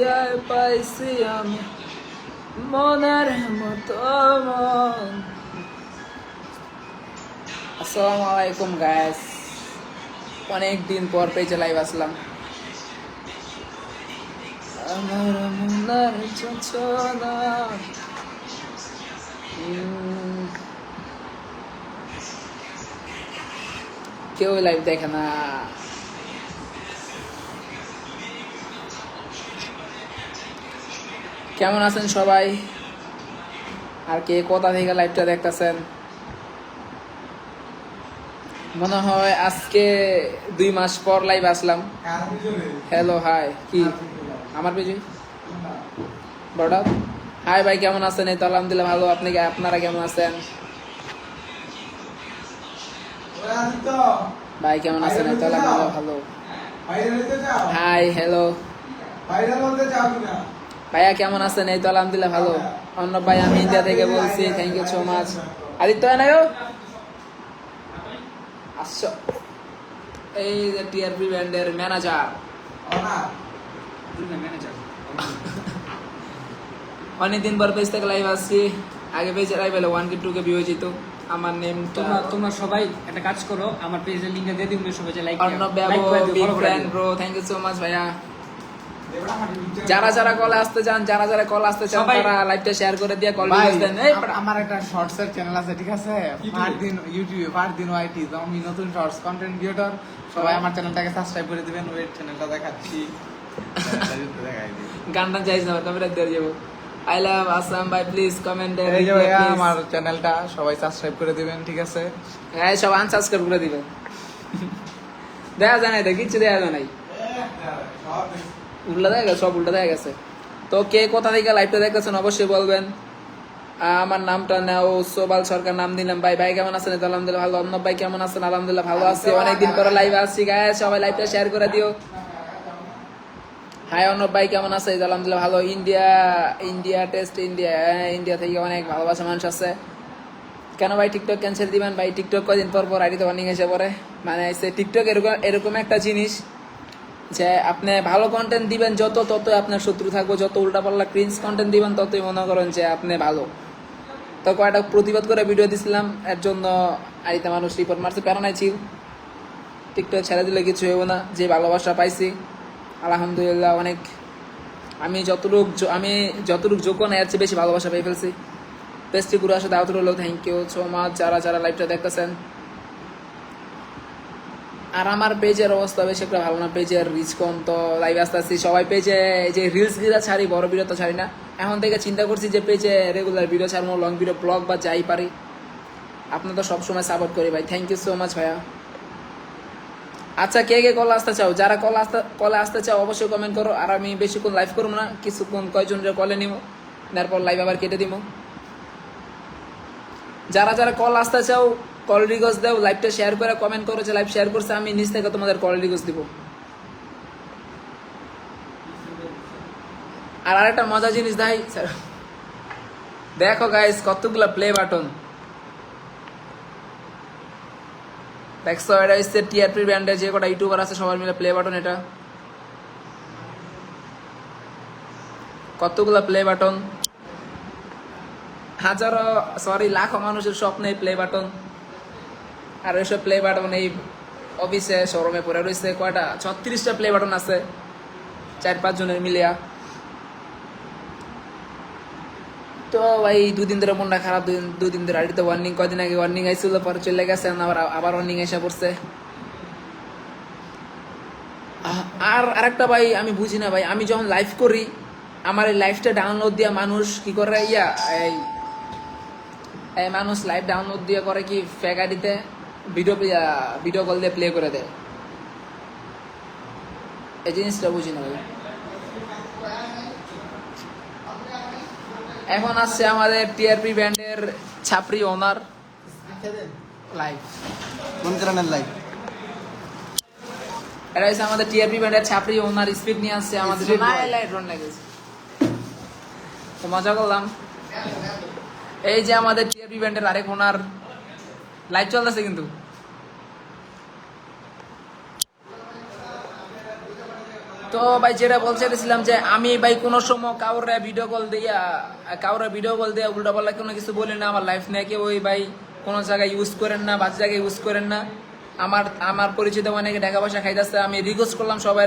দুনিয়ায় পাইছি আমি মনের মতো মন আসসালামু আলাইকুম গাইস অনেক দিন পর পেজে লাইভ আসলাম। আমার মনের উম, কেউ লাইভ দেখে না। কেমন আছেন সবাই? আর কে কোথা থেকে লাইভটা দেখতেছেন? মনে হয় আজকে দুই মাস পর লাইভ আসলাম। হ্যালো হাই কি? আমার পেজে? বড়? হাই ভাই কেমন আছেন? এই তো আলহামদুলিল্লাহ ভালো। আপনি আপনারা কেমন আছেন? ভাই কেমন আছেন? এই তো আলহামদুলিল্লাহ ভালো। হাই হ্যালো ভাইয়া কেমন আছেন? এই তো আলহামদুলিল্লাহ ভালো। অন্য ভাই আমি ইন্ডিয়া থেকে বলছি thank you so much Aditya Nayak আসছো এই যে টিআরপি ব্যান্ডের ম্যানেজার অনেকদিন পর পেজ থেকে লাইভ আসছি। আগে পেজে লাইভ এলো one K two K view যেত। আমার নেম তোমরা তোমরা সবাই একটা কাজ করো আমার পেজের লিংকটা দিয়ে দিও সবাই লাইক অন্য ব্যবো big fan bro thank you so much ভাইয়া। যারা যারা কল আসতে চান যারা যারা কল আসতে চান তারা লাইভটা শেয়ার করে দিয়ে কল ভাই, দেন। এই আমার একটা শর্টস এর চ্যানেল আছে ঠিক আছে? পার দিন ইউটিউবে পার দিন ওয়াইটি আমি নতুন শর্টস কন্টেন্ট ক্রিয়েটর সবাই আমার চ্যানেলটাকে সাবস্ক্রাইব করে দিবেন ওয়েট চ্যানেলটা দেখাচ্ছি। গানটা চাইছ না তবে দিয়ে যাব। আই লাভ আসাম ভাই প্লিজ কমেন্ট এই যে ভাইয়া আমার চ্যানেলটা সবাই সাবস্ক্রাইব করে দিবেন ঠিক আছে? হ্যাঁ সব আনসাবস্ক্রাইব করে দিবেন। দেখা যায় নাই তো কিচ্ছু দেখা যায় নাই। উল্টা দেখা গেছে সব উল্টা দেখা গেছে। তো কে কোথা থেকে লাইভটা দেখতেছেন অবশ্যই বলবেন। আমার নামটা নাও সোবাল সরকার নাম দিলাম। ভাই ভাই কেমন আছেন? আলহামদুলিল্লাহ ভালো। অন্য ভাই কেমন আছেন? আলহামদুলিল্লাহ ভালো আছি। অনেকদিন পরে লাইভ আসছি। গায়ে সবাই লাইভটা শেয়ার করে দিও। হাই অর্ণব ভাই কেমন আছে আলহামদুলিল্লাহ ভালো। ইন্ডিয়া ইন্ডিয়া টেস্ট ইন্ডিয়া হ্যাঁ, ইন্ডিয়া থেকে অনেক ভালোবাসা মানুষ আছে। কেন ভাই টিকটক ক্যান্সেল দিবেন? ভাই টিকটক কদিন পর পর আইডিতে ওয়ার্নিং এসে পড়ে। মানে টিকটক এরকম এরকম একটা জিনিস। যে আপনি ভালো কন্টেন্ট দিবেন, যত তত আপনার শত্রু থাকবে, যত উল্টাপাল্লা ক্রিন্স কন্টেন্ট দিবেন, ততই মনে করেন যে আপনি ভালো। তো কয়েকটা প্রতিবাদ করে ভিডিও দিছিলাম, এর জন্য আইতে মানুষ রিপোর্ট মারছে প্যারানাই ছিল টিকটক ছেড়ে দিলে কিছু হইব না, যে ভালোবাসা পাইছি, আলহামদুলিল্লাহ অনেক। আমি যতটুক আমি যতটুক যোগ্য না, এর চেয়ে বেশি ভালোবাসা পেয়ে ফেলছি। পেস্টি পুরো আসে দাওয়াত রইল থ্যাংক ইউ সো মাচ যারা যারা লাইভটা দেখতেছেন আর আমার পেজের অবস্থা বেশি একটা ভালো না, পেজের রিচ কম তো লাইভ আসতে আসছি সবাই পেজে যে রিলস গিরা ছাড়ি, বড় ভিডিও তো ছাড়ি না। এখন থেকে চিন্তা করছি যে পেজে রেগুলার ভিডিও ছাড়বো লং ভিডিও ব্লগ বা যাই পারি। আপনার তো সবসময় সাপোর্ট করি ভাই থ্যাংক ইউ সো মাচ ভাইয়া। আচ্ছা কে কে কল আসতে চাও? যারা কল আসতে কলে আসতে চাও, অবশ্যই কমেন্ট করো। আর আমি বেশিক্ষণ লাইভ করব না, কিছুক্ষণ কয়জনের কলে নিব, তারপর লাইভ আবার কেটে দিব। যারা যারা কল আসতে চাও কল রিকোয়েস্ট দাও লাইভটা শেয়ার করে কমেন্ট করো যে লাইভ শেয়ার করছে, আমি নিজ থেকে তোমাদের কল রিকোয়েস্ট দিব। আর আরেকটা মজা জিনিস দেখাই দেখো গাইস কতগুলা প্লে বাটন দেখছ, এটা হচ্ছে টিআরপি ব্র্যান্ডের যে কটা ইউটিউবার আছে সবার মিলে প্লে বাটন এটা। কতগুলা প্লে বাটন হাজারো সরি লাখো মানুষের স্বপ্নে প্লে বাটন আর ওইসব প্লে বাটন এই অফিসে শোরুমে পড়ে রয়েছে কয়টা? ছত্রিশটা প্লে বাটন আছে। চার পাঁচ জনের মিলিয়া। তো ভাই, দুদিন ধরে মনটা খারাপ, দুদিন দুদিন ধরে আড়িতে ওয়ার্নিং কদিন আগে ওয়ার্নিং আইছিল, পরে চলে গেছে আবার আবার ওয়ার্নিং এসে পড়ছে। আর আরেকটা ভাই, আমি বুঝি না ভাই, আমি যখন লাইভ করি, আমার এই লাইভটা ডাউনলোড দিয়ে মানুষ কি করে? ইয়া, এই মানুষ লাইভ ডাউনলোড দিয়ে করে কি ফেক আইডিতে ভিডিও ভিডিও কল দিয়ে প্লে করে দেয়। এই জিনিসটা বুঝি না এখন আসছে আমাদের টিআরপি ব্যান্ডের ছাপরি ওনার লাইভ কোন চ্যানেল লাইক এটা হচ্ছে আমাদের টিআরপি ব্যান্ডের ছাপরি ওনার স্পিড নিয়ে আসছে আমাদের। লাইট রন লাগেছে। তো মজা করলাম। এই যে আমাদের টিআরপি ব্যান্ডের আরেক ওনার লাইভ চলতেছে কিন্তু। তো ভাই যেটা বলতে চাইছিলাম যে, আমি ভাই কোনো সময় কাউরে ভিডিও কল দিয়া, কাউরে ভিডিও কল দিয়া উল্টা পাল্লা কোনো কিছু বলি না, আমার লাইফ নিয়ে ওই ভাই কোনো জায়গায় ইউজ করেন না বাচ্চা জায়গায় ইউজ করেন না। আমার আমার পরিচিত অনেকে টাকা পয়সা খাইতেছে, আমি রিকোয়েস্ট করলাম সবাই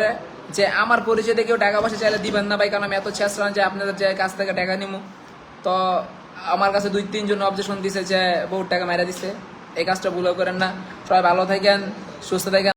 যে, আমার পরিচিত কেউ টাকা পয়সা চাইলে দিবেন না ভাই, কারণ আমি এত ছেঁচলাম যে আপনাদের যে কাছ থেকে টাকা নিবো তো আমার কাছে দুই তিনজন অবজেকশন দিছে যে, বহুত টাকা মেরে দিছে। এই কাজটা ভুলও করেন না। সবাই ভালো থাকেন সুস্থ থাকেন।